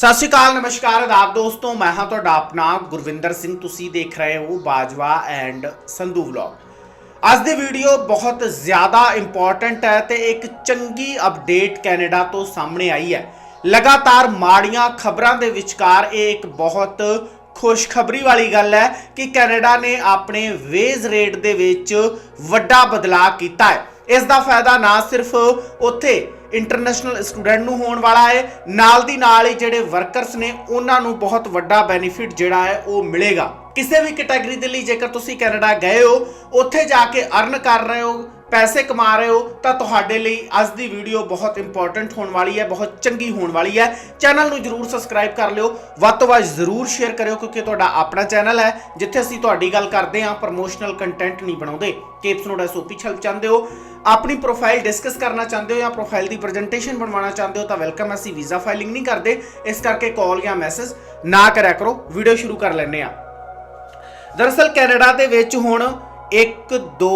ਸਤਿ ਸ਼੍ਰੀ ਅਕਾਲ, ਨਮਸਕਾਰ, ਆਦਾਬ ਦੋਸਤੋ, ਮੈਂ ਹਾਂ ਤੁਹਾਡਾ ਆਪਣਾ ਗੁਰਵਿੰਦਰ ਸਿੰਘ। ਤੁਸੀਂ ਦੇਖ ਰਹੇ ਹੋ ਬਾਜਵਾ ਐਂਡ ਸੰਧੂ ਵਲੌਗ। ਅੱਜ ਦੀ ਵੀਡੀਓ ਬਹੁਤ ਜ਼ਿਆਦਾ ਇੰਪੋਰਟੈਂਟ ਹੈ ਤੇ ਇੱਕ ਚੰਗੀ ਅਪਡੇਟ ਕੈਨੇਡਾ ਤੋਂ ਸਾਹਮਣੇ ਆਈ ਹੈ। ਲਗਾਤਾਰ ਮਾੜੀਆਂ ਖਬਰਾਂ ਦੇ ਵਿਚਕਾਰ ਇਹ ਇੱਕ ਬਹੁਤ ਖੁਸ਼ਖਬਰੀ ਵਾਲੀ ਗੱਲ ਹੈ ਕਿ ਕੈਨੇਡਾ ਨੇ ਆਪਣੇ ਵੇਜ਼ ਰੇਟ ਦੇ ਵਿੱਚ ਵੱਡਾ ਬਦਲਾਅ ਕੀਤਾ ਹੈ। ਇਸ ਦਾ ਫਾਇਦਾ ਨਾ ਸਿਰਫ ਉੱਥੇ ਇੰਟਰਨੈਸ਼ਨਲ ਸਟੂਡੈਂਟ ਨੂੰ ਹੋਣ ਵਾਲਾ ਹੈ। ਨਾਲ ਦੀ ਨਾਲ ਹੀ ਜਿਹੜੇ ਵਰਕਰਸ ਨੇ, ਉਹਨਾਂ ਨੂੰ ਬਹੁਤ ਵੱਡਾ ਬੈਨੀਫਿਟ ਜਿਹੜਾ ਹੈ, ਉਹ ਮਿਲੇਗਾ। ਕਿਸੇ ਵੀ ਕੈਟਾਗਰੀ ਦੇ ਲਈ ਜੇਕਰ ਤੁਸੀਂ ਕੈਨੇਡਾ ਗਏ ਹੋ, ਉੱਥੇ ਜਾ ਕੇ ਅਰਨ ਕਰ ਰਹੇ ਹੋ, ਪੈਸੇ ਕਮਾ ਰਹੇ ਹੋ, ਤਾਂ ਤੁਹਾਡੇ ਲਈ ਅੱਜ ਦੀ ਵੀਡੀਓ ਬਹੁਤ ਇੰਪੋਰਟੈਂਟ ਹੋਣ ਵਾਲੀ ਹੈ, ਬਹੁਤ ਚੰਗੀ ਹੋਣ ਵਾਲੀ ਹੈ। ਚੈਨਲ ਨੂੰ ਜਰੂਰ ਸਬਸਕ੍ਰਾਈਬ ਕਰ ਲਿਓ। ਵੱਧ ਤੋਂ ਵੱਧ ਜਰੂਰ ਸ਼ੇਅਰ ਕਰਿਓ, ਕਿਉਂਕਿ ਤੁਹਾਡਾ ਆਪਣਾ ਚੈਨਲ ਹੈ, ਜਿੱਥੇ ਅਸੀਂ ਤੁਹਾਡੀ ਗੱਲ ਕਰਦੇ ਹਾਂ ਪ੍ਰੋਮੋਸ਼ਨਲ ਕੰਟੈਂਟ ਨਹੀਂ ਬਣਾਉਂਦੇ। ਕੇਪਸ ਨੋਟ ਐਸਓਪੀ ਛਲਪ ਚਾਹੁੰਦੇ ਹੋ। ਆਪਣੀ ਪ੍ਰੋਫਾਈਲ ਡਿਸਕਸ ਕਰਨਾ ਚਾਹੁੰਦੇ ਹੋ ਜਾਂ ਪ੍ਰੋਫਾਈਲ ਦੀ ਪ੍ਰੈਜੈਂਟੇਸ਼ਨ ਬਣਵਾਉਣਾ ਚਾਹੁੰਦੇ ਹੋ ਤਾਂ ਵੈਲਕਮ ਅਸੀਂ ਵੀਜ਼ਾ ਫਾਈਲਿੰਗ ਨਹੀਂ ਕਰਦੇ। ਇਸ ਕਰਕੇ ਕਾਲ ਜਾਂ ਮੈਸੇਜ ਨਾ ਕਰਿਆ ਕਰੋ। ਵੀਡੀਓ ਸ਼ੁਰੂ ਕਰ ਲੈਂਦੇ ਆ ਦਰਅਸਲ ਕੈਨੇਡਾ ਦੇ ਵਿੱਚ ਹੁਣ 1 2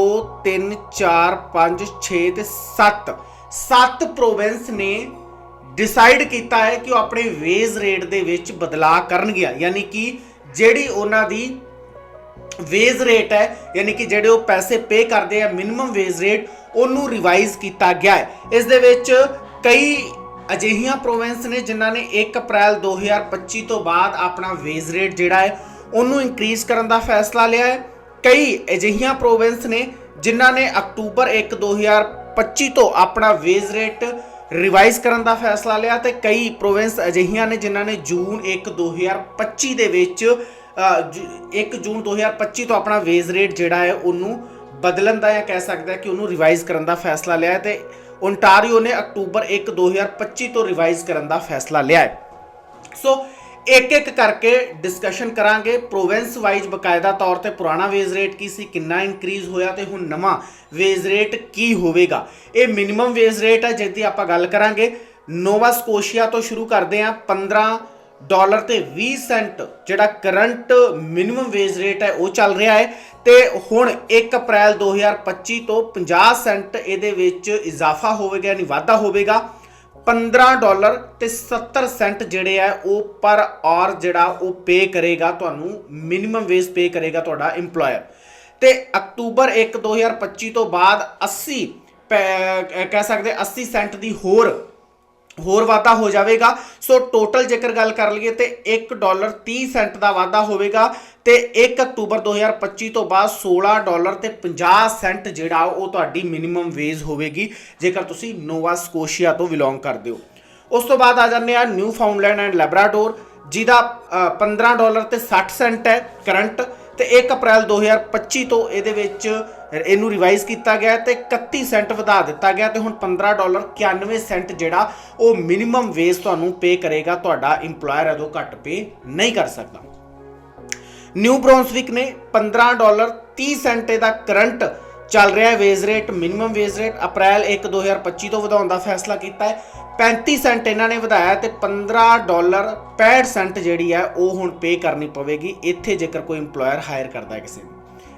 3 4 5 6 ਤੇ 7 7 ਪ੍ਰੋਵਿੰਸ ਨੇ ਡਿਸਾਈਡ ਕੀਤਾ ਹੈ ਕਿ ਉਹ ਆਪਣੇ ਵੇਜ਼ ਰੇਟ ਦੇ ਵਿੱਚ ਬਦਲਾਅ ਕਰਨਗੇ ਯਾਨੀ ਕਿ ਜਿਹੜੀ ਉਹਨਾਂ ਦੀ ਵੇਜ਼ ਰੇਟ ਹੈ, ਯਾਨੀ ਕਿ ਜਿਹੜੇ ਉਹ ਪੈਸੇ ਪੇ ਕਰਦੇ ਆ ਮਿਨੀਮਮ ਵੇਜ਼ ਰੇਟ ਉਹਨੂੰ ਰਿਵਾਈਜ਼ ਕੀਤਾ ਗਿਆ ਹੈ। ਇਸ ਦੇ ਵਿੱਚ ਕਈ ਅਜਿਹੀਆਂ ਪ੍ਰੋਵਿੰਸ ਨੇ ਜਿਨ੍ਹਾਂ ਨੇ 1 ਅਪ੍ਰੈਲ 2025 ਤੋਂ ਬਾਅਦ ਆਪਣਾ ਵੇਜ਼ ਰੇਟ ਜਿਹੜਾ ਹੈ, ਉਹਨੂੰ ਇਨਕਰੀਜ਼ ਕਰਨ ਦਾ ਫੈਸਲਾ ਲਿਆ ਹੈ। ਕਈ ਅਜਿਹੀਆਂ ਪ੍ਰੋਵਿੰਸ ਨੇ ਜਿਨ੍ਹਾਂ ਨੇ ਅਕਤੂਬਰ 1 2025 ਤੋਂ ਆਪਣਾ ਵੇਜ਼ ਰੇਟ ਰਿਵਾਈਜ਼ ਕਰਨ ਦਾ ਫੈਸਲਾ ਲਿਆ ਤੇ ਕਈ ਪ੍ਰੋਵਿੰਸ ਅਜਿਹੀਆਂ ਨੇ ਜਿਨ੍ਹਾਂ ਨੇ ਜੂਨ 1 2025 ਦੇ ਵਿੱਚ 1 ਜੂਨ 2025 ਤੋਂ ਆਪਣਾ ਵੇਜ਼ ਰੇਟ ਜਿਹੜਾ ਹੈ ਉਹਨੂੰ ਬਦਲਣ ਦਾ ਜਾਂ ਕਹਿ ਸਕਦਾ ਹੈ ਕਿ ਉਹਨੂੰ ਰਿਵਾਈਜ਼ ਕਰਨ ਦਾ ਫੈਸਲਾ ਲਿਆ ਹੈ ਤੇ ਓਨਟਾਰੀਓ ਨੇ ਅਕਤੂਬਰ 1 2025 ਤੋਂ ਰਿਵਾਈਜ਼ ਕਰਨ ਦਾ ਫੈਸਲਾ ਲਿਆ ਹੈ। ਸੋ ਇੱਕ ਇੱਕ ਕਰਕੇ ਡਿਸਕਸ਼ਨ ਕਰਾਂਗੇ। ਪ੍ਰੋਵਿੰਸ ਵਾਈਜ਼ ਬਕਾਇਦਾ ਤੌਰ ਤੇ ਪੁਰਾਣਾ ਵੇਜ਼ ਰੇਟ ਕੀ ਸੀ, ਕਿੰਨਾ ਇਨਕਰੀਜ਼ ਹੋਇਆ ਤੇ ਹੁਣ ਨਵਾਂ ਵੇਜ਼ ਰੇਟ ਕੀ ਹੋਵੇਗਾ? ਇਹ ਮਿਨੀਮਮ ਵੇਜ਼ ਰੇਟ ਹੈ ਜਿਸ ਦੀ ਆਪਾਂ ਗੱਲ ਕਰਾਂਗੇ। ਨੋਵਾ ਸਕੋਸ਼ੀਆ ਤੋਂ ਸ਼ੁਰੂ ਕਰਦੇ ਹਾਂ 15 ਡਾਲਰ ਤੇ 20 ਸੈਂਟ ਜਿਹੜਾ ਕਰੰਟ ਮਿਨੀਮਮ ਵੇਜ ਰੇਟ ਹੈ, ਉਹ ਚੱਲ ਰਿਹਾ ਹੈ। ਤੇ ਹੁਣ 1 ਅਪ੍ਰੈਲ 2025 ਤੋਂ 50 ਸੈਂਟ ਇਹਦੇ ਵਿੱਚ ਇਜ਼ਾਫਾ ਹੋਵੇਗਾ, ਯਾਨੀ ਵਾਧਾ ਹੋਵੇਗਾ। 15 ਡਾਲਰ ਤੇ 70 ਸੈਂਟ ਜਿਹੜੇ ਆ ਉਹ ਪਰ ਆਰ ਜਿਹੜਾ ਉਹ ਪੇ ਕਰੇਗਾ, ਤੁਹਾਨੂੰ ਮਿਨੀਮਮ ਵੇਜ ਪੇ ਕਰੇਗਾ ਤੁਹਾਡਾ EMPLOYER ਤੇ ਅਕਤੂਬਰ 1 2025 ਤੋਂ ਬਾਅਦ 80 ਪੈ- ਕਹਿ ਸਕਦੇ 80 ਸੈਂਟ ਦੀ ਹੋਰ ਹੋਰ ਵਾਧਾ ਹੋ ਜਾਵੇਗਾ। ਸੋ ਟੋਟਲ ਜੇਕਰ ਗੱਲ ਕਰ ਲਈਏ ਤੇ 1 ਡਾਲਰ 30 ਸੈਂਟ ਦਾ ਵਾਧਾ ਹੋਵੇਗਾ ਤੇ 1 ਅਕਤੂਬਰ 2025 ਤੋਂ ਬਾਅਦ 16 ਡਾਲਰ ਤੇ 50 ਸੈਂਟ ਜਿਹੜਾ ਉਹ ਤੁਹਾਡੀ ਮਿਨੀਮਮ ਵੇਜ ਹੋਵੇਗੀ ਜੇਕਰ ਤੁਸੀਂ ਨੋਵਾ ਸਕੋਸ਼ੀਆ ਤੋਂ ਬਿਲੋਂਗ ਕਰਦੇ ਹੋ। ਉਸ ਤੋਂ ਬਾਅਦ ਆ ਜਾਂਦੇ ਆ ਨਿਊ ਫਾਊਂਡਲੈਂਡ ਐਂਡ ਲੈਬਰਾਡੋਰ ਜਿਹਦਾ ਅ, 15 ਡਾਲਰ ਤੇ 60 ਸੈਂਟ ਹੈ ਕਰੰਟ ਤੇ 1 ਅਪ੍ਰੈਲ 2025 ਤੋਂ ਇਹਦੇ ਵਿੱਚ ਇਹਨੂੰ ਰਿਵਾਈਜ਼ ਕੀਤਾ ਗਿਆ ਤੇ 31 ਸੈਂਟ ਵਧਾ ਦਿੱਤਾ ਗਿਆ ਤੇ ਹੁਣ 15 ਡਾਲਰ 91 ਸੈਂਟ ਜਿਹੜਾ ਉਹ ਮਿਨੀਮਮ ਵੇਜ ਤੁਹਾਨੂੰ ਪੇ ਕਰੇਗਾ, ਤੁਹਾਡਾ EMPLOYER ਇਹਦੋਂ ਘੱਟ ਪੇ ਨਹੀਂ ਕਰ ਸਕਦਾ। ਨਿਊ ਬ੍ਰੌਂਸਵਿਕ ਨੇ 15 ਡਾਲਰ 30 ਸੈਂਟ ਦਾ ਕਰੰਟ ਚੱਲ ਰਿਹਾ ਹੈ wage rate minimum wage rate April 1 2025 ਤੋਂ ਵਧਾਉਣ ਦਾ ਫੈਸਲਾ ਕੀਤਾ ਹੈ। 35 ਸੈਂਟ ਇਹਨਾਂ ਨੇ ਵਧਾਇਆ ਤੇ 15 ਡਾਲਰ 65 ਸੈਂਟ ਜਿਹੜੀ ਹੈ ਉਹ ਹੁਣ ਪੇ ਕਰਨੀ ਪਵੇਗੀ, ਇੱਥੇ ਜੇਕਰ ਕੋਈ EMPLOYER ਹਾਇਰ ਕਰਦਾ ਹੈ ਕਿਸੇ ਨੂੰ,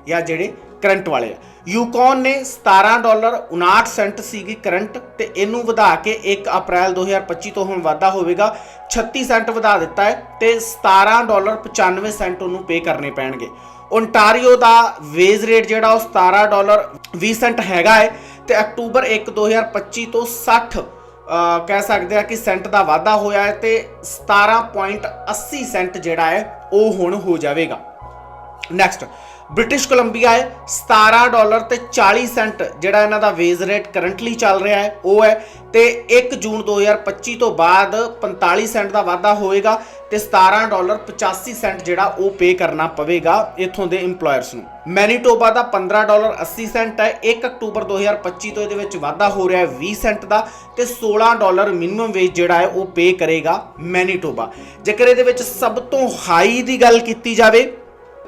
ਜਾਂ ਜਿਹੜੇ ਕਰੰਟ ਵਾਲੇ ਆ। ਯੂਕੌਨ ਨੇ 17 ਡਾਲਰ 59 ਸੈਂਟ ਸੀਗੀ ਕਰੰਟ ਤੇ ਇਹਨੂੰ ਵਧਾ ਕੇ 1 ਅਪ੍ਰੈਲ 2025 ਤੋਂ ਹੁਣ ਵਾਧਾ ਹੋਵੇਗਾ 36 ਸੈਂਟ ਵਧਾ ਦਿੱਤਾ ਹੈ ਤੇ 17 ਡਾਲਰ 95 ਸੈਂਟ ਉਹਨੂੰ ਪੇ ਕਰਨੇ ਪੈਣਗੇ। ਓਨਟਾਰੀਓ ਦਾ ਵੇਜ ਰੇਟ ਜਿਹੜਾ ਉਹ 17 ਡਾਲਰ 20 ਸੈਂਟ ਹੈਗਾ ਹੈ ਤੇ ਅਕਤੂਬਰ 1 2025 ਤੋਂ 60 ਕਹਿ ਸਕਦੇ ਆ ਕਿ ਸੈਂਟ ਦਾ ਵਾਧਾ ਹੋਇਆ ਹੈ ਤੇ 17.80 ਸੈਂਟ ਜਿਹੜਾ ਹੈ, ਉਹ ਹੁਣ ਹੋ ਜਾਵੇਗਾ। ਨੈਕਸਟ ਬ੍ਰਿਟਿਸ਼ ਕੋਲੰਬੀਆ ਹੈ 17 ਡਾਲਰ ਤੇ 40 ਸੈਂਟ ਜਿਹੜਾ ਇਹਨਾਂ ਦਾ ਵੇਜ ਰੇਟ ਕਰੰਟਲੀ ਚੱਲ ਰਿਹਾ ਹੈ, ਉਹ ਹੈ ਤੇ 1 ਜੂਨ 2025 ਤੋਂ ਬਾਅਦ 45 ਸੈਂਟ ਦਾ ਵਾਧਾ ਹੋਏਗਾ ਤੇ 17 ਡਾਲਰ 85 ਸੈਂਟ ਜਿਹੜਾ ਉਹ ਪੇ ਕਰਨਾ ਪਵੇਗਾ ਇਥੋਂ ਦੇ EMPLOYERS ਨੂੰ। ਮੈਨੀਟੋਬਾ ਦਾ 15 ਡਾਲਰ 80 ਸੈਂਟ ਹੈ 1 ਅਕਤੂਬਰ 2025 ਤੋਂ ਇਹਦੇ ਵਿੱਚ ਵਾਧਾ ਹੋ ਰਿਹਾ ਹੈ 20 ਸੈਂਟ ਦਾ ਤੇ 16 ਡਾਲਰ ਮਿਨੀਮਮ ਵੇਜ ਜਿਹੜਾ ਹੈ ਉਹ ਪੇ ਕਰੇਗਾ ਮੈਨੀਟੋਬਾ। ਜੇਕਰ ਇਹਦੇ ਵਿੱਚ ਸਭ ਤੋਂ ਹਾਈ ਦੀ ਗੱਲ ਕੀਤੀ ਜਾਵੇ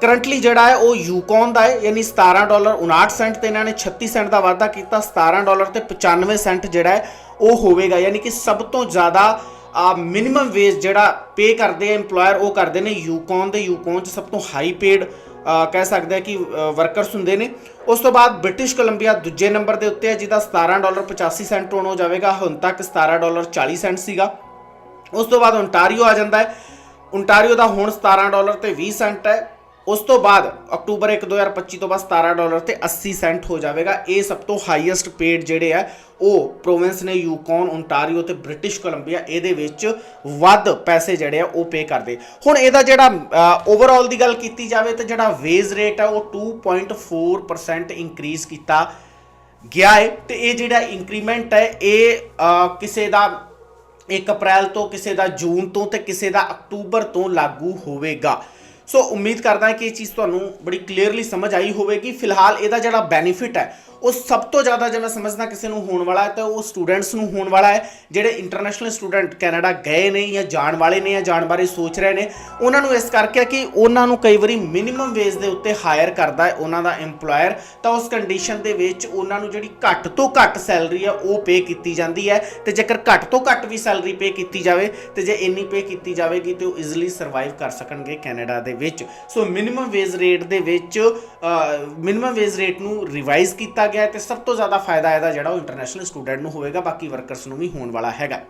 ਕਰੰਟਲੀ ਜਿਹੜਾ ਹੈ ਉਹ ਯੂਕੌਨ ਦਾ ਹੈ, ਯਾਨੀ 17 ਡਾਲਰ 59 ਸੈਂਟ ਤੇ ਇਹਨਾਂ ਨੇ 36 ਸੈਂਟ ਦਾ ਵਾਧਾ ਕੀਤਾ 17 ਡਾਲਰ ਤੇ 95 ਸੈਂਟ ਜਿਹੜਾ ਹੈ ਉਹ ਹੋਵੇਗਾ। ਯਾਨੀ ਕਿ ਸਭ ਤੋਂ ਜ਼ਿਆਦਾ ਮਿਨੀਮਮ ਵੇਜ ਜਿਹੜਾ ਪੇ ਕਰਦੇ ਆ EMPLOYER, ਉਹ ਕਰਦੇ ਨੇ ਯੂਕੌਨ ਦੇ। ਯੂਕੌਨ ਚ ਸਭ ਤੋਂ ਹਾਈ ਪੇਡ ਕਹਿ ਸਕਦੇ ਆ ਕਿ ਵਰਕਰਸ ਹੁੰਦੇ ਨੇ। ਉਸ ਤੋਂ ਬਾਅਦ ਬ੍ਰਿਟਿਸ਼ ਕੋਲੰਬੀਆ ਦੂਜੇ ਨੰਬਰ ਦੇ ਉੱਤੇ ਹੈ, ਜਿਹਦਾ 17 ਡਾਲਰ 85 ਸੈਂਟ ਹੁਣ ਹੋ ਜਾਵੇਗਾ। ਹੁਣ ਤੱਕ 17 ਡਾਲਰ 40 ਸੈਂਟ ਸੀਗਾ। ਉਸ ਤੋਂ ਬਾਅਦ ਓਨਟਾਰੀਓ ਆ ਜਾਂਦਾ ਹੈ। ਓਨਟਾਰੀਓ ਦਾ ਹੁਣ 17 ਡਾਲਰ ਤੇ 20 ਸੈਂਟ ਹੈ। ਉਸ ਤੋਂ ਬਾਅਦ ਅਕਤੂਬਰ 1 2025 ਤੋਂ ਬਾਅਦ 17 ਡਾਲਰ ਤੇ 80 ਸੈਂਟ ਹੋ ਜਾਵੇਗਾ। ਇਹ ਸਭ ਤੋਂ ਹਾਈਐਸਟ ਪੇਡ ਜਿਹੜੇ ਆ, ਉਹ ਪ੍ਰੋਵਿੰਸ ਨੇ ਯੂਕੌਨ ਓਨਟਾਰੀਓ ਤੇ ਬ੍ਰਿਟਿਸ਼ ਕੋਲੰਬੀਆ ਇਹਦੇ ਵਿੱਚ ਵੱਧ ਪੈਸੇ ਜਿਹੜੇ ਆ, ਉਹ ਪੇ ਕਰਦੇ। ਹੁਣ ਇਹਦਾ ਜਿਹੜਾ ਓਵਰਆਲ ਦੀ ਗੱਲ ਕੀਤੀ ਜਾਵੇ ਤਾਂ ਜਿਹੜਾ ਵੇਜ ਰੇਟ ਆ, ਉਹ 2.4% ਇਨਕਰੀਜ਼ ਕੀਤਾ ਗਿਆ ਹੈ ਤੇ ਇਹ ਜਿਹੜਾ ਇੰਕਰੀਮੈਂਟ ਹੈ, ਇਹ ਕਿਸੇ ਦਾ 1 ਅਪ੍ਰੈਲ ਤੋਂ, ਕਿਸੇ ਦਾ ਜੂਨ ਤੋਂ ਤੇ ਕਿਸੇ ਦਾ ਅਕਤੂਬਰ ਤੋਂ ਲਾਗੂ ਹੋਵੇਗਾ। ਸੋ ਉਮੀਦ ਕਰਦਾ ਹਾਂ ਕਿ ਇਹ ਚੀਜ਼ ਤੁਹਾਨੂੰ ਬੜੀ ਕਲੀਅਰਲੀ ਸਮਝ ਆਈ ਹੋਵੇਗੀ ਫਿਲਹਾਲ ਇਹਦਾ ਜਿਹੜਾ ਬੈਨੀਫਿਟ ਹੈ ਉਹ ਸਭ ਤੋਂ ਜ਼ਿਆਦਾ ਜੇ ਮੈਂ ਸਮਝਦਾ ਕਿਸੇ ਨੂੰ ਹੋਣ ਵਾਲਾ ਹੈ ਤਾਂ ਉਹ ਸਟੂਡੈਂਟਸ ਨੂੰ ਹੋਣ ਵਾਲਾ ਹੈ ਜਿਹੜੇ ਇੰਟਰਨੈਸ਼ਨਲ ਸਟੂਡੈਂਟ ਕੈਨੇਡਾ ਗਏ ਨੇ ਜਾਂ ਜਾਣ ਵਾਲੇ ਨੇ ਜਾਂ ਜਾਣ ਬਾਰੇ ਸੋਚ ਰਹੇ ਨੇ ਉਹਨਾਂ ਨੂੰ ਇਸ ਕਰਕੇ ਕਿ ਉਹਨਾਂ ਨੂੰ ਕਈ ਵਾਰੀ ਮਿਨੀਮਮ ਵੇਜ ਦੇ ਉੱਤੇ ਹਾਇਰ ਕਰਦਾ ਹੈ ਉਹਨਾਂ ਦਾ EMPLOYER ਤਾਂ ਉਸ ਕੰਡੀਸ਼ਨ ਦੇ ਵਿੱਚ ਉਹਨਾਂ ਨੂੰ ਜਿਹੜੀ ਘੱਟ ਤੋਂ ਘੱਟ ਸੈਲਰੀ ਹੈ ਉਹ ਪੇ ਕੀਤੀ ਜਾਂਦੀ ਹੈ ਤੇ ਜੇਕਰ ਘੱਟ ਤੋਂ ਘੱਟ ਵੀ ਸੈਲਰੀ ਪੇ ਕੀਤੀ ਜਾਵੇ ਤੇ ਜੇ ਇੰਨੀ ਪੇ ਕੀਤੀ ਜਾਵੇਗੀ ਤੇ ਉਹ ਈਜ਼ੀਲੀ ਸਰਵਾਈਵ ਕਰ ਸਕਣਗੇ ਕੈਨੇਡਾ ਦੇ ਵਿੱਚ। ਸੋ ਮਿਨੀਮਮ ਵੇਜ ਰੇਟ ਦੇ ਵਿੱਚ ਮਿਨੀਮਮ ਵੇਜ ਰੇਟ ਨੂੰ ਰਿਵਾਈਜ਼ ਕੀਤਾ ਗਿਆ ਹੈ ਤੇ ਸਭ ਤੋਂ ਜ਼ਿਆਦਾ ਫਾਇਦਾ ਇਹਦਾ ਜਿਹੜਾ ਉਹ ਇੰਟਰਨੈਸ਼ਨਲ ਸਟੂਡੈਂਟ ਨੂੰ ਹੋਵੇਗਾ, ਬਾਕੀ ਵਰਕਰਸ ਨੂੰ ਵੀ ਹੋਣ ਵਾਲਾ ਹੈਗਾ।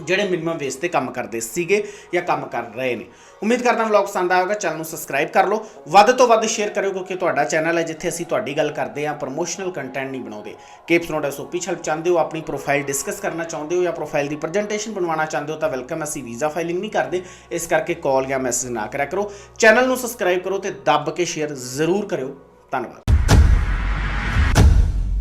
ਜਿਹੜੇ ਮਿਨੀਮਮ ਵੇਜ ਤੇ ਕੰਮ ਕਰਦੇ ਸੀਗੇ ਜਾਂ ਕੰਮ ਕਰ ਰਹੇ ਨੇ। ਉਮੀਦ ਕਰਦਾ ਵਲੌਗ ਪਸੰਦ ਆਇਆ ਹੋਵੇਗਾ ਚੈਨਲ ਨੂੰ ਸਬਸਕ੍ਰਾਈਬ ਕਰ ਲਓ। ਵੱਧ ਤੋਂ ਵੱਧ ਸ਼ੇਅਰ ਕਰਿਓ ਕਿਉਂਕਿ ਤੁਹਾਡਾ ਚੈਨਲ ਹੈ ਜਿੱਥੇ ਅਸੀਂ ਤੁਹਾਡੀ ਗੱਲ ਕਰਦੇ ਹਾਂ ਪ੍ਰੋਮੋਸ਼ਨਲ ਕੰਟੈਂਟ ਨਹੀਂ ਬਣਾਉਂਦੇ। ਕੇਪਸ ਨੋਟ ਐਸਓਪੀ ਹੈਲਪ ਚਾਹੁੰਦੇ ਹੋ, ਆਪਣੀ ਪ੍ਰੋਫਾਈਲ ਡਿਸਕਸ ਕਰਨਾ ਚਾਹੁੰਦੇ ਹੋ ਜਾਂ ਪ੍ਰੋਫਾਈਲ ਦੀ ਪ੍ਰੈਜੈਂਟੇਸ਼ਨ ਬਣਵਾਉਣਾ ਚਾਹੁੰਦੇ ਹੋ ਤਾਂ ਵੈਲਕਮ ਅਸੀਂ ਵੀਜ਼ਾ ਫਾਈਲਿੰਗ ਨਹੀਂ ਕਰਦੇ। ਇਸ ਕਰਕੇ ਕਾਲ ਜਾਂ ਮੈਸੇਜ ਨਾ ਕਰਿਆ ਕਰੋ। ਚੈਨਲ ਨੂੰ ਸਬਸਕ੍ਰਾਈਬ ਕਰੋ ਤੇ ਦੱਬ ਕੇ ਸ਼ੇਅਰ ਜ਼ਰੂਰ ਕਰਿਓ। ਧੰਨਵਾਦ।